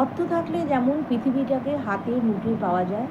অর্থ থাকলে যেমন পৃথিবীটাকে হাতে মুঠে পাওয়া যায়,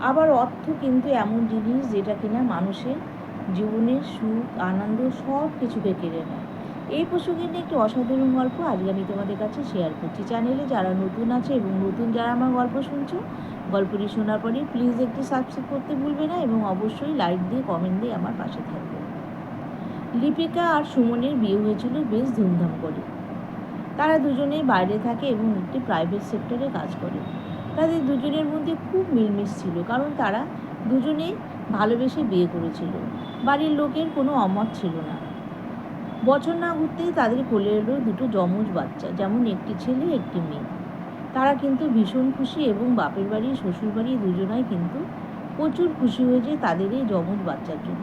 আবার অর্থ কিন্তু এমন জিনিস যেটা কিনা মানুষের জীবনের সুখ, আনন্দ সব কিছুকে কেড়ে নেয়। এই প্রসঙ্গে নিয়ে একটি অসাধারণ গল্প আজকে আমি তোমাদের কাছে শেয়ার করছি। চ্যানেলে যারা নতুন আছে এবং নতুন যারা আমার গল্প শুনছো, গল্পটি শোনার পরে প্লিজ একটি সাবস্ক্রাইব করতে ভুলবে না এবং অবশ্যই লাইক দিয়ে কমেন্ট দিয়ে আমার পাশে থাকবে। লিপিকা আর সুমনের বিয়ে হয়েছিল বেশ ধুমধাম করে। তারা দুজনেই বাইরে থাকে এবং একটি প্রাইভেট সেক্টরে কাজ করে। তাদের দুজনের মধ্যে খুব মিলমিশ ছিল, কারণ তারা দুজনেই ভালোবেসে বিয়ে করেছিল। বাড়ির লোকের কোনো অমত ছিল না। বছর না ঘুরতেই তাদের কোলে এলো দুটো যমজ বাচ্চা, যেমন একটি ছেলে, একটি মেয়ে। তারা কিন্তু ভীষণ খুশি এবং বাপের বাড়ি, শ্বশুর বাড়ি দুজনাই কিন্তু প্রচুর খুশি হয়েছে তাদের এই যমজ বাচ্চার জন্য।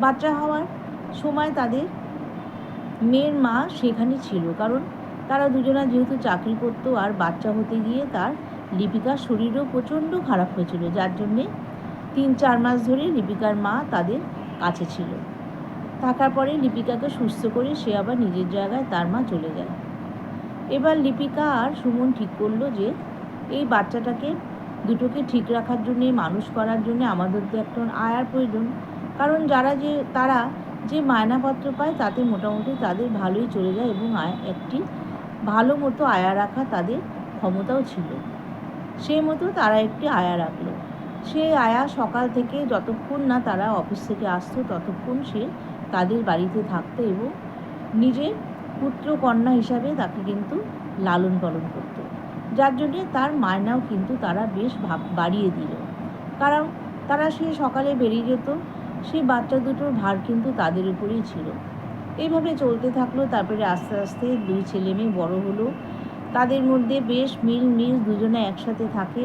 বাচ্চা হওয়ার সময় তাদের মেয়ের মা সেখানে ছিল, কারণ তারা দুজনা যেহেতু চাকরি করতো আর বাচ্চা হতে গিয়ে তার লিপিকার শরীরও প্রচণ্ড খারাপ হয়েছিল, যার জন্যে তিন চার মাস ধরে লিপিকার মা তাদের কাছে ছিল। থাকার পরে লিপিকাকে সুস্থ করে সে আবার নিজের জায়গায় তার মা চলে যায়। এবার লিপিকা আর সুমন ঠিক করল যে, এই বাচ্চাটাকে দুটোকে ঠিক রাখার জন্যে, মানুষ করার জন্যে আমাদের তো একটা আয়ার প্রয়োজন। কারণ যারা যে, তারা যে মায়নাপত্র পায় তাতে মোটামুটি তাদের ভালোই চলে যায় এবং আয় একটি ভালো মতো আয়া রাখা তাদের ক্ষমতাও ছিল। সেই মতো তারা একটি আয়া রাখল। সেই আয়া সকাল থেকে যতক্ষণ না তারা অফিস থেকে আসতো, ততক্ষণ সে তাদের বাড়িতে থাকতো এবং নিজের পুত্র কন্যা হিসাবে তাকে কিন্তু লালন পালন করত। যার জন্যে তার মায়নাও কিন্তু তারা বেশ ভাব, বাড়িয়ে দিল। কারণ তারা সে সকালে বেরিয়ে যেত সেই বাচ্চা দুটোর ভার কিন্তু তাদের উপরেই ছিল। এইভাবে চলতে থাকল। তারপরে আস্তে আস্তে দুই ছেলে মেয়ে বড় হলো। তাদের মধ্যে বেশ মিল মিল দুজনে একসাথে থাকে।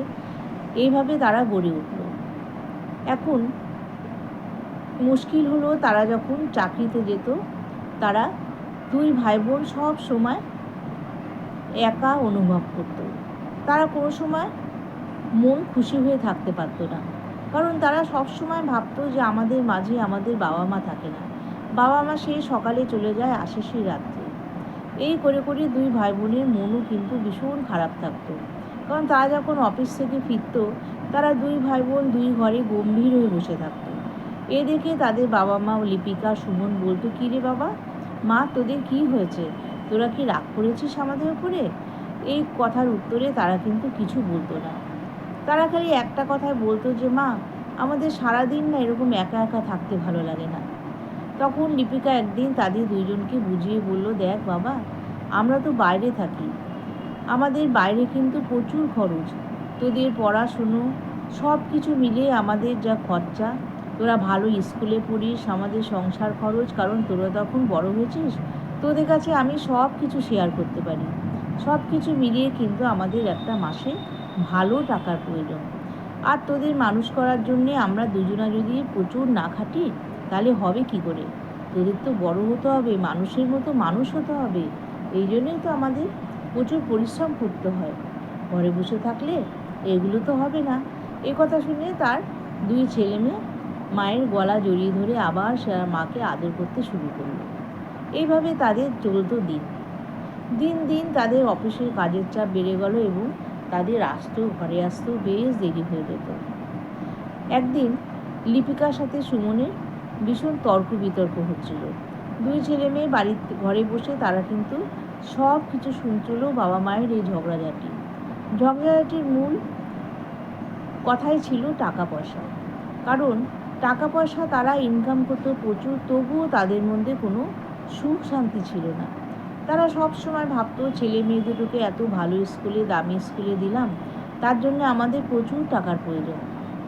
এইভাবে তারা গড়ে উঠল। এখন মুশকিল হলো তারা যখন চাকরিতে যেত, তারা দুই ভাই বোন সব সময় একা অনুভব করতো। তারা কোনো সময় মন খুশি হয়ে থাকতে পারতো না। কারণ তারা সব সময় ভাবতো যে আমাদের মাঝে আমাদের বাবা মা থাকে না। বাবা মা সেই সকালে চলে যায় আসে সেই রাত্রে। এই করে করে দুই ভাই বোনের মনও কিন্তু ভীষণ খারাপ থাকতো। কারণ তারা যখন অফিস থেকে ফিরতো, তারা দুই ভাই বোন দুই ঘরে গম্ভীর হয়ে বসে থাকতো। এ দেখে তাদের বাবা মা ও লিপিকা, সুমন বলতো, কী রে বাবা? মা, তোদের কি হয়েছে? তোরা কি রাগ করেছিস আমাদের উপরে? এই কথার উত্তরে তারা কিন্তু কিছু বলতো না। তারা খালি একটা কথাই বলতো যে, মা, আমাদের সারাদিন না এরকম একা একা থাকতে ভালো লাগে না। তখন লিপিকা একদিন তাদের দুজনকে বুঝিয়ে বলল, দেখ বাবা, আমরা তো বাইরে থাকি। আমাদের বাইরে কিন্তু প্রচুর খরচ। তোদের পড়াশুনো সব কিছু মিলিয়ে আমাদের যা খরচা, তোরা ভালো স্কুলে পড়িস, আমাদের সংসার খরচ, কারণ তোরা তখন বড় হয়েছিস, তোদের কাছে আমি সব কিছু শেয়ার করতে পারি। সব কিছু মিলিয়ে কিন্তু আমাদের একটা মাসে ভালো টাকার প্রয়োজন। আর তোদের মানুষ করার জন্যে আমরা দুজনা যদি প্রচুর না খাটি তাহলে হবে কি করে? তোদের তো বড় হতে হবে, মানুষের মতো মানুষ হতে হবে। এই জন্যই তো আমাদের প্রচুর পরিশ্রম করতে হয়। ঘরে বসে থাকলে এগুলো তো হবে না। এ কথা শুনে তার দুই ছেলে মেয়ে মায়ের গলা জড়িয়ে ধরে আবার সে মাকে আদর করতে শুরু করল। এইভাবে তাদের চলতো দিন। দিন দিন তাদের অফিসের কাজের চাপ বেড়ে গেল এবং তাদের আসতেও, ঘরে আসতেও বেশ দেরি হয়ে যেত। একদিন লিপিকার সাথে সুমনের ভীষণ তর্ক বিতর্ক হচ্ছিল। দুই ছেলে মেয়ে বাড়িতে ঘরে বসে তারা কিন্তু সব কিছু শুনছিল বাবা মায়ের এই ঝগড়াঝাটি। ঝগড়াঝাটির মূল কথাই ছিল টাকা পয়সা। কারণ টাকা পয়সা তারা ইনকাম করতো প্রচুর, তবুও তাদের মধ্যে কোনো সুখ শান্তি ছিল না। তারা সব সময় ভাবতো, ছেলে মেয়ে দুটোকে এত ভালো স্কুলে, দামি স্কুলে দিলাম, তার জন্য আমাদের প্রচুর টাকার প্রয়োজন।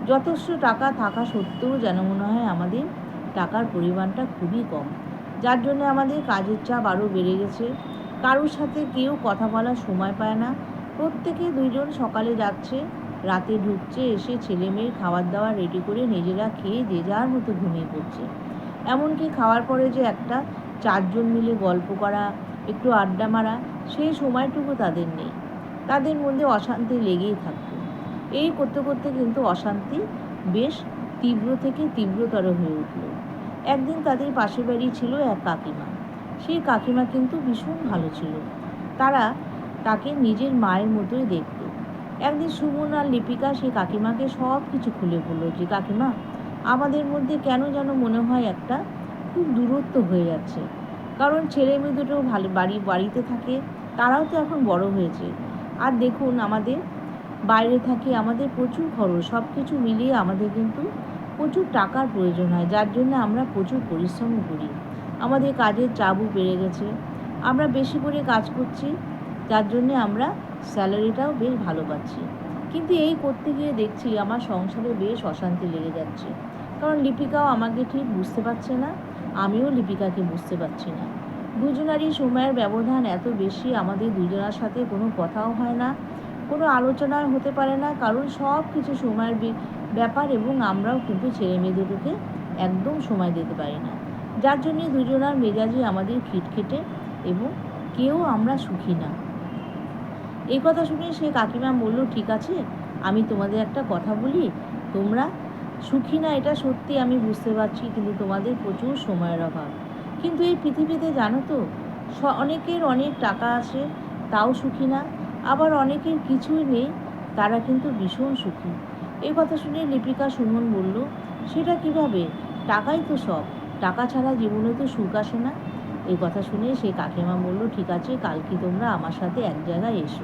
যথেষ্ট টাকা থাকা সত্ত্বেও যেন মনে হয় আমাদের টাকার পরিমাণটা খুবই কম। যার জন্য আমাদের কাজের চাপ আরও বেড়ে গেছে। কারোর সাথে কেউ কথা বলার সময় পায় না। প্রত্যেকে দুইজন সকালে যাচ্ছে, রাতে ঢুকছে, এসে ছেলে মেয়ের খাবার দাবার রেডি করে নিজেরা খেয়ে যে যার মতো ঘুমিয়ে পড়ছে। এমনকি খাওয়ার পরে যে একটা চারজন মিলে গল্প করা, একটু আড্ডা মারা সেই সময়টুকু তাদের নেই। তাদের মধ্যে অশান্তি লেগেই থাকতো। এই করতে করতে কিন্তু অশান্তি বেশ তীব্র থেকে তীব্রতর হয়ে উঠল। একদিন তাদের পাশের বাড়ি ছিল এক কাকিমা। সেই কাকিমা কিন্তু ভীষণ ভালো ছিল। তারা তাকে নিজের মায়ের মতোই দেখতো। একদিন সুমন আর লিপিকা সেই কাকিমাকে সব কিছু খুলে বলল যে, কাকিমা, আমাদের মধ্যে কেন যেন মনে হয় একটা খুব দূরত্ব হয়ে যাচ্ছে। কারণ ছেলে মেয়ে দুটো ভালো বাড়ি, বাড়িতে থাকে, তারাও তো এখন বড় হয়েছে। আর দেখুন, আমাদের বাইরে থাকে, আমাদের প্রচুর খরচ সব কিছু মিলিয়ে আমাদের কিন্তু প্রচুর টাকার প্রয়োজন হয়, যার জন্য আমরা প্রচুর পরিশ্রম করি। আমাদের কাজের চাপও বেড়ে গেছে। আমরা বেশি করে কাজ করছি, যার জন্যে আমরা স্যালারিটাও বেশ ভালো পাচ্ছি। কিন্তু এই করতে গিয়ে দেখছি আমার সংসারে বেশ অশান্তি লেগে যাচ্ছে। কারণ লিপিকাও আমাকে ঠিক বুঝতে পারছে না, আমিও লিপিকাকে বুঝতে পারছি না। দুজনারই সময়ের ব্যবধান এত বেশি, আমাদের দুজনার সাথে কোনো কথাও হয় না। কোনো আলোচনা হতে পারে না, কারণ সব কিছু সময়ের ব্যাপার এবং আমরাও কিন্তু ছেলে মেয়ে দুটোকে একদম সময় দিতে পারি না। যার জন্যে দুজনার মেজাজই আমাদের খিটখিটে এবং কেউ আমরা সুখী না। এই কথা শুনে সে কাকিমা বলল, ঠিক আছে, আমি তোমাদের একটা কথা বলি। তোমরা সুখী না, এটা সত্যি আমি বুঝতে পারছি, কিন্তু তোমাদের প্রচুর সময়ের অভাব। কিন্তু এই পৃথিবীতে জানো তো অনেকের অনেক টাকা আছে, তাও সুখী না। আবার অনেকের কিছুই নেই, তারা কিন্তু ভীষণ সুখী। এই কথা শুনে লিপিকা সুমন বলল, সেটা কীভাবে? টাকাই তো সব। টাকা ছাড়া জীবনে তো সুখ আসে না। এই কথা শুনে সে কাকিমা বলল, ঠিক আছে, কালকে তোমরা আমার সাথে এক জায়গায় এসো।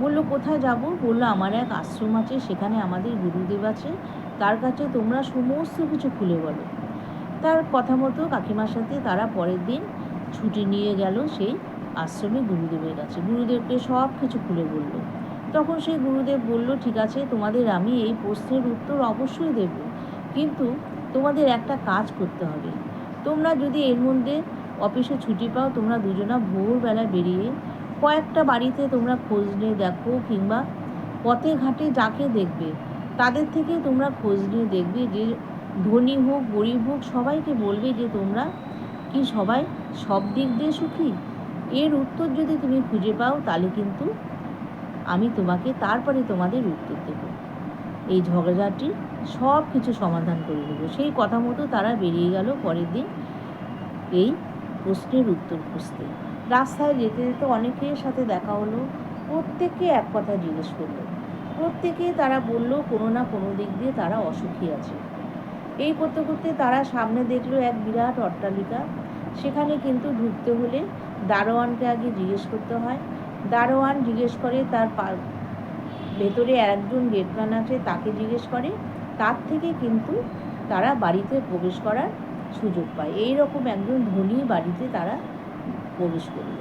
বলল, কোথায় যাব? বলল, আমার এক আশ্রম আছে, সেখানে আমাদের গুরুদেব আছে। তার কাছে তোমরা সমস্ত কিছু খুলে বলো। তার কথা মতো কাকিমার সাথে তারা পরের দিন ছুটি নিয়ে গেল সেই আশ্রমে গুরুদেবের কাছে। গুরুদেবকে সব কিছু খুলে বলল। তখন সেই গুরুদেব বলল, ঠিক আছে, তোমাদের আমি এই প্রশ্নের উত্তর অবশ্যই দেব। কিন্তু তোমাদের একটা কাজ করতে হবে। তোমরা যদি এর মধ্যে অফিসে ছুটি পাও, তোমরা দুজনা ভোরবেলা বেরিয়ে কয়েকটা বাড়িতে তোমরা খোঁজ নিয়ে দেখো কিংবা পথে ঘাটে যাকে দেখবে, তাদের থেকে তোমরা খোঁজ নিয়ে দেখবে যে ধনী হোক, গরিব হোক, সবাইকে বলবে যে তোমরা কি সবাই সব দিক দিয়ে সুখী? এর উত্তর যদি তুমি খুঁজে পাও, তাহলে কিন্তু আমি তোমাকে তারপরে তোমাদের উত্তর দেবো। এই ঝগড়াটি সব কিছু সমাধান করে দেবো। সেই কথা মতো তারা বেরিয়ে গেল পরের দিন এই প্রশ্নের উত্তর খুঁজতে। রাস্তায় যেতে যেতে অনেকের সাথে দেখা হলো প্রত্যেকে এক কথা জিজ্ঞেস করল। প্রত্যেকে তারা বলল, কোনো না কোনো দিক দিয়ে তারা অসুখী আছে। এই করতে করতে তারা সামনে দেখল এক বিরাট অট্টালিকা। সেখানে কিন্তু ঢুকতে হলে দারোয়ানকে আগে জিজ্ঞেস করতে হয়। দারোয়ান জিজ্ঞেস করে তার ভেতরে একজন গেটম্যান আছে, তাকে জিজ্ঞেস করে। তার থেকে কিন্তু তারা বাড়িতে প্রবেশ করার সুযোগ পায়। এই রকম একজন ধনী বাড়িতে তারা প্রবেশ করল।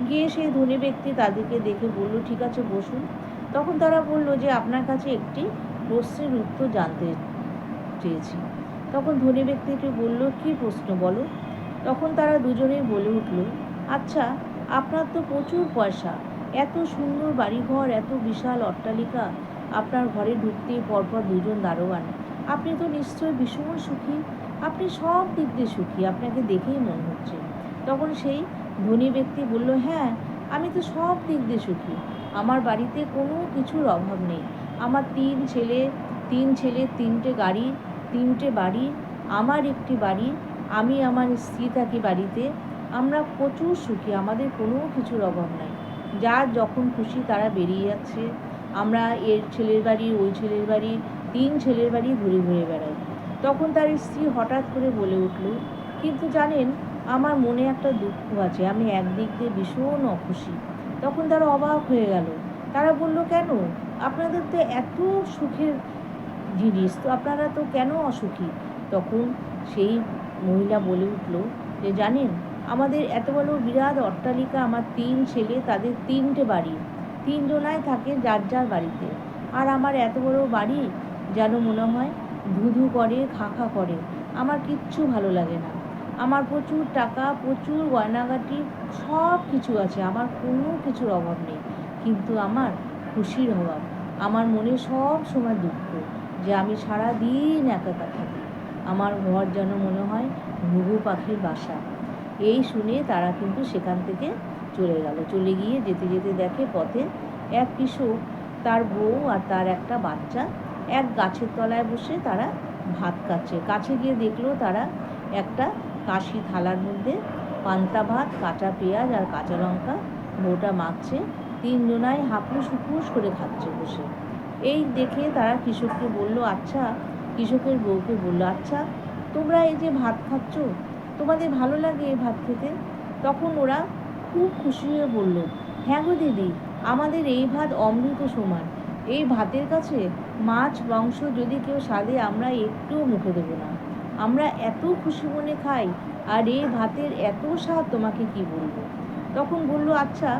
গিয়ে সেই ধনী ব্যক্তি তাদেরকে দেখে বলল, ঠিক আছে, বসুন। তখন তারা বলল যে, আপনার কাছে একটি প্রশ্নের উত্তর জানতে চেয়েছি। তখন ধনী ব্যক্তিটি বলল, কী প্রশ্ন বলো? তখন তারা দুজনেই বলে উঠল আচ্ছা আপনার তো প্রচুর পয়সা। এত সুন্দর বাড়িঘর, এত বিশাল অট্টালিকা। আপনার ঘরে ঢুকতেই পরপর দুজন দারোয়ান। আপনি তো নিশ্চয়ই ভীষণ সুখী। আপনি সব দিক দিয়ে সুখী, আপনাকে দেখেই মনে হচ্ছে। তখন সেই ধনী ব্যক্তি বলল হ্যাঁ আমি তো সব দিক দিয়ে সুখী। আমার বাড়িতে কোনো কিছুর অভাব নেই। আমার তিন ছেলে তিন ছেলে, তিনটে গাড়ি, তিনটে বাড়ি, আমার একটি বাড়ি আমি আমার স্ত্রী থাকি বাড়িতে, আমরা প্রচুর সুখী, আমাদের কোনো কিছুর অভাব নাই। যার যখন খুশি তারা বেরিয়ে যাচ্ছে। আমরা এর ছেলের বাড়ি, ওই ছেলের বাড়ি, তিন ছেলের বাড়ি ঘুরে ঘুরে বেড়াই। তখন তার স্ত্রী হঠাৎ করে বলে উঠল, কিন্তু জানেন, আমার মনে একটা দুঃখ আছে, আমি একদিক দিয়ে ভীষণ অখুশি। তখন তারা অবাক হয়ে গেল। তারা বলল, কেন? আপনাদের তো এত সুখের জিনিস, তো আপনারা তো কেন অসুখী? তখন সেই মহিলা বলে উঠল যে জানেন, আমাদের এত বড় বিরাট অট্টালিকা, আমার তিন ছেলে, তাদের তিনটে বাড়ি। তিনজনায় থাকে যার যার বাড়িতে। আর আমার এত বড় বাড়ি যেন মনে হয় ধুধু করে খা খা করে। আমার কিচ্ছু ভালো লাগে না। আমার প্রচুর টাকা, প্রচুর গয়নাগাটি, সব কিছু আছে। আমার কোনো কিছুর অভাব নেই। কিন্তু আমার খুশির অভাব। আমার মনে সব সময় দুঃখ যে আমি সারা দিন একা থাকি। আমার ঘর যেন মনে হয় ঘুঘু পাখির বাসা। এই শুনে তারা কিন্তু সেখান থেকে চলে গেল। চলে গিয়ে যেতে যেতে দেখে পথে এক কৃষক, তার বউ আর তার একটা বাচ্চা এক গাছের তলায় বসে তারা ভাত খাচ্ছে। কাছে গিয়ে দেখল তারা একটা কাশি থালার মধ্যে পান্তা ভাত, কাঁচা পেঁয়াজ আর কাঁচা লঙ্কা বউটা মাখছে। তিনজনাই হাপুস হুপুস করে খাচ্ছে বসে। এই দেখে তারা কৃষককে বলল আচ্ছা কৃষকের বউকে বলল আচ্ছা তোমরা এই যে ভাত খাচ্ছ, তোমাদের ভালো লাগে এই ভাত খেতে? তখন ওরা খুব খুশি হয়ে বলল হ্যাঁ গো দিদি, আমাদের এই ভাত অমৃত সমান। এই ভাতের কাছে মাছ, মাংস যদি কেউ স্বাদে, আমরা একটুও মুখে দেবো না। আমরা এত খুশি মনে খাই, আর এই ভাতের এত স্বাদ, তোমাকে কি বলব? তখন বলল আচ্ছা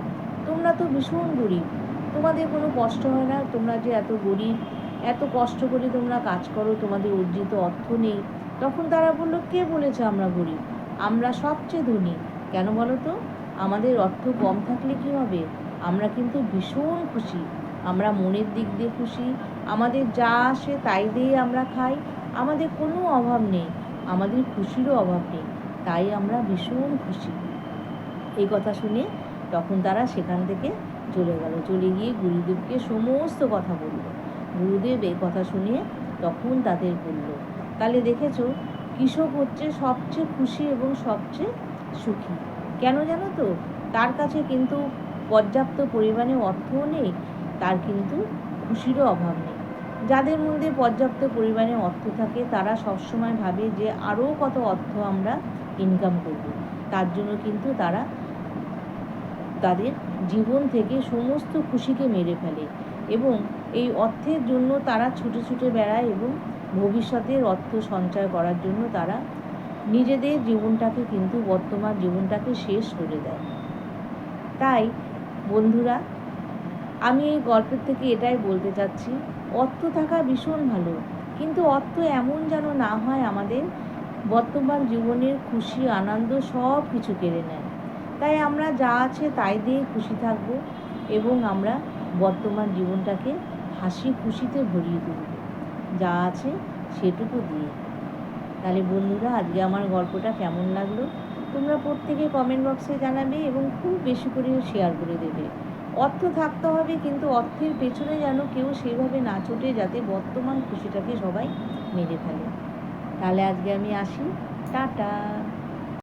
তোমরা তো ভীষণ গরিব। তোমাদের কোনো কষ্ট হয় না, তোমরা যে এত গরিব এত কষ্ট করে তোমরা কাজ করো, তোমাদের অর্জিত অর্থ নেই। তখন তারা বলল, কে বলেছে আমরা গরিব? আমরা সবচেয়ে ধনী। কেন বলো তো? আমাদের অর্থ কম থাকলে কি হবে? আমরা কিন্তু ভীষণ খুশি। আমরা মনের দিক দিয়ে খুশি। আমাদের যা আসে তাই দিয়ে আমরা খাই। আমাদের কোনো অভাব নেই। আমাদের খুশিরও অভাব নেই। তাই আমরা ভীষণ খুশি। এই কথা শুনে তখন তারা সেখান থেকে চলে গেল। চলে গিয়ে গুরুদেবকে সমস্ত কথা বলল। গুরুদেব এই কথা শুনিয়ে তখন তাদের বলল, তাহলে দেখেছ, কৃষক হচ্ছে সবচেয়ে খুশি এবং সবচেয়ে সুখী। কেন জানো তো? তার কাছে কিন্তু পর্যাপ্ত পরিমাণে অর্থও নেই, তার কিন্তু খুশিরও অভাব নেই। যাদের মধ্যে পর্যাপ্ত পরিমাণে অর্থ থাকে, তারা সবসময় ভাবে যে আরও কত অর্থ আমরা ইনকাম করব। তার জন্য কিন্তু তারা তাদের জীবন থেকে সমস্ত খুশিকে মেরে ফেলে এবং এই অর্থের জন্য তারা ছুটে ছুটে বেড়ায় এবং ভবিষ্যতের অর্থ সঞ্চয় করার জন্য তারা নিজেদের জীবনটাকে কিন্তু বর্তমান জীবনটাকে শেষ করে দেয়। তাই, বন্ধুরা, আমি এই গল্পের থেকে এটাই বলতে চাচ্ছি, অর্থ থাকা ভীষণ ভালো, কিন্তু অর্থ এমন যেন না হয় আমাদের বর্তমান জীবনের খুশি, আনন্দ সব কিছু কেড়ে নেয়। তাই আমরা যা আছে তাই দিয়ে খুশি থাকব এবং আমরা বর্তমান জীবনটাকে হাসি খুশিতে ভরিয়ে তুলব। যা আছে সেটুকু দিয়ে। তাহলে বন্ধুরা, আজকে আমার গল্পটা কেমন লাগল? তোমরা প্রত্যেকে কমেন্ট বক্সে জানাবে এবং খুব বেশি করে শেয়ার করে দেবে। অর্থ থাকতে হবে, কিন্তু অর্থের পেছনে যেন কেউ সেইভাবে না ছুটে, যাতে বর্তমান খুশিটাকে সবাই মেরে ফেলে। তাহলে আজকে আমি আসি। টাটা!